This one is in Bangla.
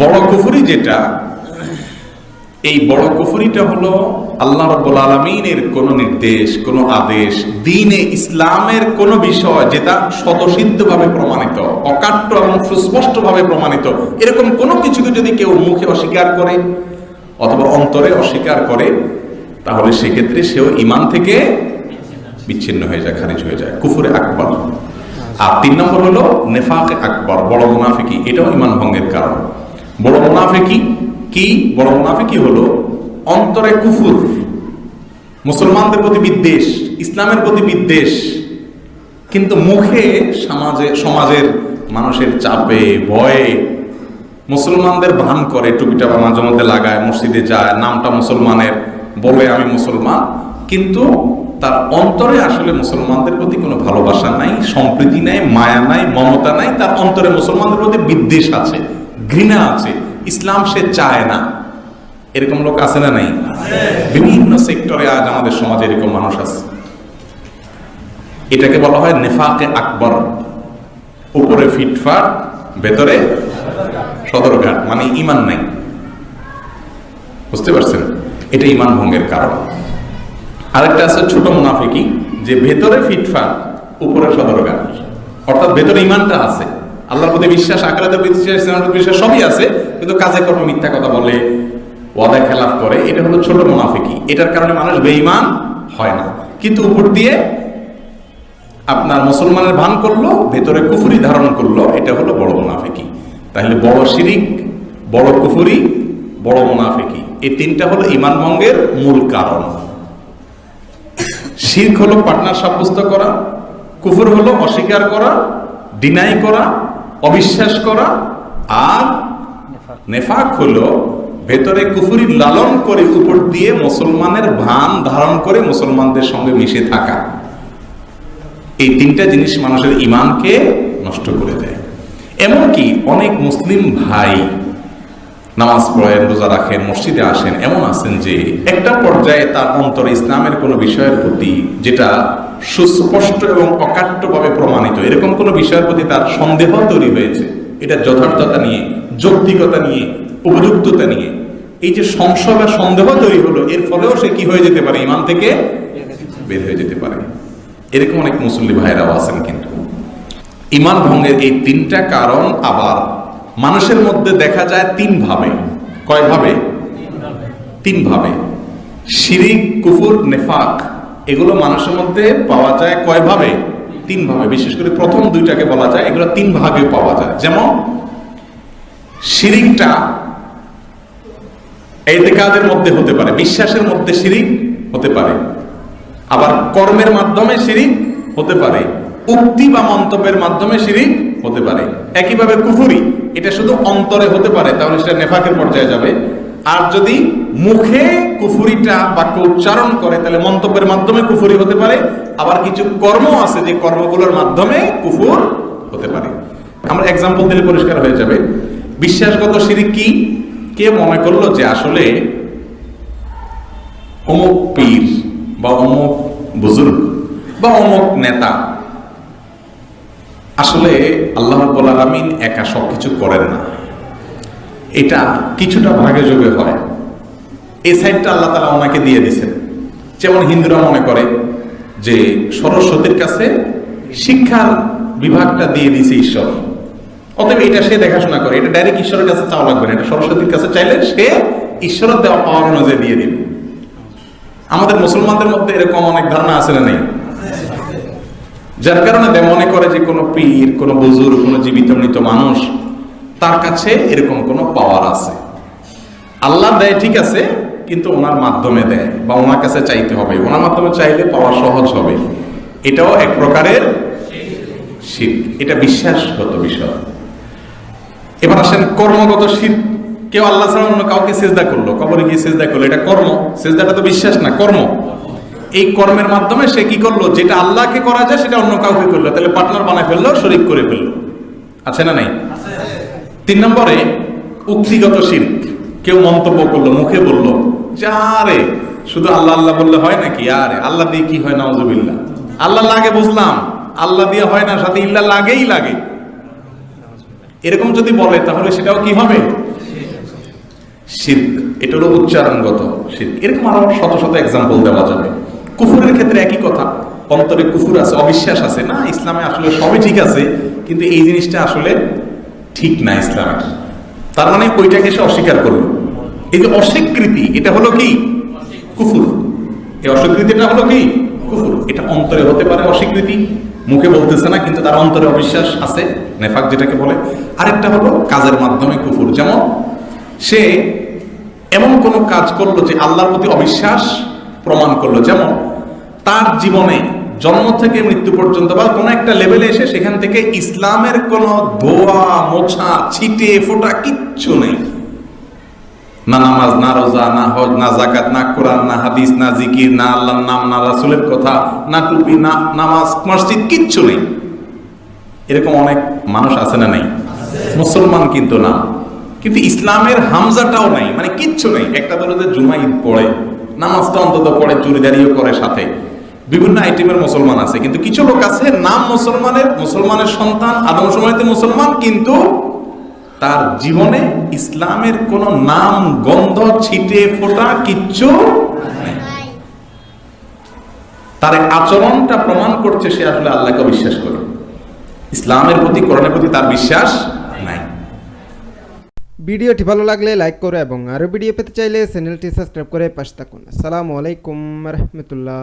বড় কুফুরি যেটা, এই বড় কুফুরিটা হলো আল্লাহ রব্বুল আলমিনের কোন নির্দেশ, কোন আদেশ, দিনে ইসলামের কোন বিষয় যেটা স্বতসিদ্ধভাবে প্রমাণিত, অকাট্য এবং সুস্পষ্টভাবে প্রমাণিত, এরকম কোনো কিছুকে যদি কেউ মুখে অস্বীকার করে অথবা অন্তরে অস্বীকার করে, তাহলে সেক্ষেত্রে সেও ইমান থেকে বিচ্ছিন্ন হয়ে যায়, খারিজ হয়ে যায়। কুফুরে আকবর। আর তিন নম্বর হলো নেফাকে আকবর, বড় মুনাফিকি, এটাও ইমান ভঙ্গের কারণ। বড় মুনাফিকি কি? বড় মুনাফিকি হলো অন্তরে কুফুর। মুসলমানদের প্রতি বিদ্বেষ, ইসলামের প্রতি বিদ্বেষ। কিন্তু মুখে সমাজে সমাজের মানুষের চাপে, ভয়ে মুসলমানদের ভান করে, টুপিটা মাঝে মধ্যে লাগায়, মসজিদে যায়, নামটা মুসলমানের, বলে আমি মুসলমান। কিন্তু তার অন্তরে আসলে মুসলমানদের প্রতি কোনো ভালোবাসা নাই, সম্প্রীতি নাই, মায়া নাই, মমতা নাই, তার অন্তরে মুসলমানদের প্রতি বিদ্বেষ আছে। ঘৃণা আছে, ইসলাম সে চায় না। এরকম লোক আছে না নাই? বিভিন্ন সেক্টরে আজ আমাদের সমাজে এরকম মানুষ আছে। এটাকে বলা হয় নেফাকে আকবর। উপরে ফিটফাট, ভেতরে সদরঘাট মানে ইমান নাই। বুঝতে পারছেন? এটা ইমান ভঙ্গের কারণ। আরেকটা আছে ছোট মুনাফিকি, যে ভেতরে ফিটফাট, উপরে সদরঘাট। অর্থাৎ ভেতরে ইমানটা আছে। আল্লাহর প্রতি বিশ্বাস, আখরাতের বিশ্বাস, ইসলামের বিশ্বাস সবই আছে, কিন্তু কাজে কর্ম মিথ্যা কথা বলে ওয়াদা খেলাফ করে, এটা হলো ছোট মুনাফিকি এটার কারণে মানুষ বেঈমান হয় না। কিন্তু উপর দিয়ে আপনার মুসলমানের ভান করল, ভেতরে কুফুরি ধারণ করল, এটা হলো বড় মুনাফিকি তাহলে বড় শিরিক, বড় কুফুরি, বড় মুনাফিকি এই তিনটা হলো ইমান ভঙ্গের মূল কারণ। শির্ক হলো পার্টনার সাব্যস্ত করা, কুফুর হলো অস্বীকার করা ডিনাই করা অবিশ্বাস করা আর নেফাক। হলো ভেতরে কুফুরি লালন করে উপর দিয়ে মুসলমানের ভান ধারণ করে মুসলমানদের সঙ্গে মিশে থাকা। এই তিনটা জিনিস মানুষের ইমানকে নষ্ট করে দেয়। এমনকি অনেক মুসলিম ভাই নামাজ পড়েন রোজা রাখেন মসজিদে আসেন এমন আছেন যে একটা পর্যায়ে তার অন্তরে ইসলামের কোনো বিষয়ের প্রতি যেটা সুস্পষ্ট এবং অকাট্যভাবে প্রমাণিত। এরকম কোনো বিষয়ের প্রতি তার সন্দেহ তৈরি হয়েছে। এটা যথার্থতা নিয়ে, যৌক্তিকতা নিয়ে, উপযুক্ততা নিয়ে। এই যে সংশয় বা সন্দেহ তৈরি হলো, এর ফলেও সে কি হয়ে যেতে পারে? ইমান থেকে বের হয়ে যেতে পারে। এরকম অনেক মুসল্লি ভাইরাও আছেন কিন্তু। ইমান ভঙ্গের এই তিনটা কারণ আবার মানুষের মধ্যে দেখা যায় তিন ভাবে। কয় ভাবে। তিন ভাবে। শিরিক, কুফুর, নেফাক এগুলো মানুষের মধ্যে পাওয়া যায় কয় ভাবে তিন ভাবে বিশেষ করে প্রথম দুইটাকে বলা যায়, এগুলো তিন ভাগে পাওয়া যায়। যেমন শিরিকটা এতেকাদের মধ্যে হতে পারে, বিশ্বাসের মধ্যে শিরিক হতে পারে। আবার কর্মের মাধ্যমে শিরিক হতে পারে, উক্তি বা মন্তব্যের মাধ্যমে শিরিক হতে পারে। একইভাবে কুফুরি, এটা শুধু অন্তরে হতে পারে, তাহলে সেটা নেফাকের পর্যায়ে যাবে। আর যদি মুখে কুফুরিটা বাক্য উচ্চারণ করে, তাহলে মন্তব্যের মাধ্যমে কুফুরি হতে পারে। আবার কিছু কর্ম আছে যে কর্মগুলোর মাধ্যমে কুফুর হতে পারে। আমরা এক্সাম্পল দিলে পরিষ্কার হয়ে যাবে। বিশ্বাসগত শিরিক কি? কে মনে করল যে আসলে অমুক পীর বা অমুক বুজুর্গ বা অমুক নেতা আসলে আল্লাহ আলমিন একা সবকিছু করেন না। এটা কিছুটা ভাগে যোগে হয়। এই সাইডটা আল্লাহ তালা ওনাকে দিয়ে দিছেন যেমন হিন্দুরা মনে করে যে সরস্বতীর কাছে শিক্ষার বিভাগটা দিয়ে দিছে ঈশ্বর। অতএব এটা সে দেখাশোনা করে। এটা ডাইরেক্ট ঈশ্বরের কাছে চাওয়া লাগবে না। এটা সরস্বতীর কাছে চাইলে সে ঈশ্বরের দেওয়া পাওয়ার অনুযায়ী দিয়ে দিবে। আমাদের মুসলমানদের মধ্যে এরকম অনেক ধারণা আছে না নেই? যার কারণে মনে করে যে কোনো পীর, কোনো বুজুর কোনো জীবিত মৃত মানুষ তার কাছে এরকম কোনো পাওয়ার আছে। আল্লাহ দেয় ঠিক আছে, কিন্তু ওনার মাধ্যমে দেয় বা ওনার কাছে চাইতে হবে। ওনার মাধ্যমে চাইলে পাওয়া সহজ হবে। এটাও এক প্রকারের শির। এটা বিশ্বাসগত বিষয়। এবার আসেন কর্মগত শির। কেউ আল্লাহ ছাড়া অন্য কাউকে সেজদা করল, কবরে গিয়ে সেজদা করল, এটা কর্ম। সেজদাটা তো বিশ্বাস না, কর্ম। এই কর্মের মাধ্যমে সে কি করল? যেটা আল্লাহকে করা যায়, সেটা অন্য কাউকে করল। তাহলে পার্টনার বানায় ফেলল, শরিক করে ফেলল। আছে না নাই? তিন নম্বরে, উক্তিগত শির্ক। কেউ মন্তব্য করল, মুখে বলল, যে শুধু আল্লাহ আল্লাহ বললে হয় নাকি? আরে আল্লাহ দিয়ে কি হয় নওয়াজবিল্লা আল্লাহ লাগে বুঝলাম, আল্লাহ দিয়ে হয় না, সাথে ইল্লা লাগেই লাগে। এরকম যদি বলে, তাহলে সেটাও কি হবে? শির্ক এটা হলো উচ্চারণগত শির্ক। এরকম আরও শত শত এক্সাম্পল দেওয়া যাবে। কুফুরের ক্ষেত্রে একই কথা। অন্তরে কুফুর আছে, অবিশ্বাস আছে। না, ইসলামে আসলে সবই ঠিক আছে, কিন্তু এই জিনিসটা আসলে ঠিক না ইসলামের তার মানে ওইটাকে সে অস্বীকার করল। এই যে অস্বীকৃতি, এটা হলো কি? কুফুর। এই অস্বীকৃতিটা হলো কি? কুফুর। এটা অন্তরে হতে পারে অস্বীকৃতি, মুখে বলতেছে না, কিন্তু তার অন্তরে অবিশ্বাস আছে, নেফাক যেটাকে বলে। আরেকটা হলো কাজের মাধ্যমে কুফুর। যেমন, সে এমন কোন কাজ করল যে আল্লাহর প্রতি অবিশ্বাস প্রমাণ করল। যেমন, তার জীবনে জন্ম থেকে মৃত্যু পর্যন্ত বা কোনো একটা লেভেলে এসে সেখান থেকে ইসলামের কোনো ধোয়া মোছা, ছিটে, ফোটা কিচ্ছু নেই। না নামাজ, না রোজা, না হজ, না জাকাত না কোরআন, না হাদিস, না জিকির, না আল্লাহর নাম, না রাসুলের কথা, না টুপি, না নামাজ, মসজিদ কিচ্ছু নেই। এরকম অনেক মানুষ আছে না নেই? মুসলমান কিন্তু না। কিন্তু ইসলামের হামজাটাও নাই মানে কিচ্ছু নেই। একটা দলে যে জুমা ঈদ পড়ে, নামাজটা অন্তত পড়ে, চুরিদারিও করে সাথে। বিভিন্ন আইটেমের মুসলমান আছে। কিন্তু কিছু লোক আছে, নাম মুসলমানের মুসলমানের সন্তান, আদম সময়তে মুসলমান, কিন্তু তার জীবনে ইসলামের কোন নাম, গন্ধ, ছিটে, ফোটা কিচ্ছু তার আচরণটা প্রমাণ করছে সে আসলে আল্লাহকে বিশ্বাস করে। ইসলামের প্রতি, কোরআনের প্রতি তার বিশ্বাস নাই। ভিডিওটি ভালো লাগলে লাইক করো এবং আরও ভিডিও পেতে চাইলে চ্যানেলটি সাবস্ক্রাইব করে পাশে থাকুন। আসসালামু আলাইকুম রহমতুল্লাহ।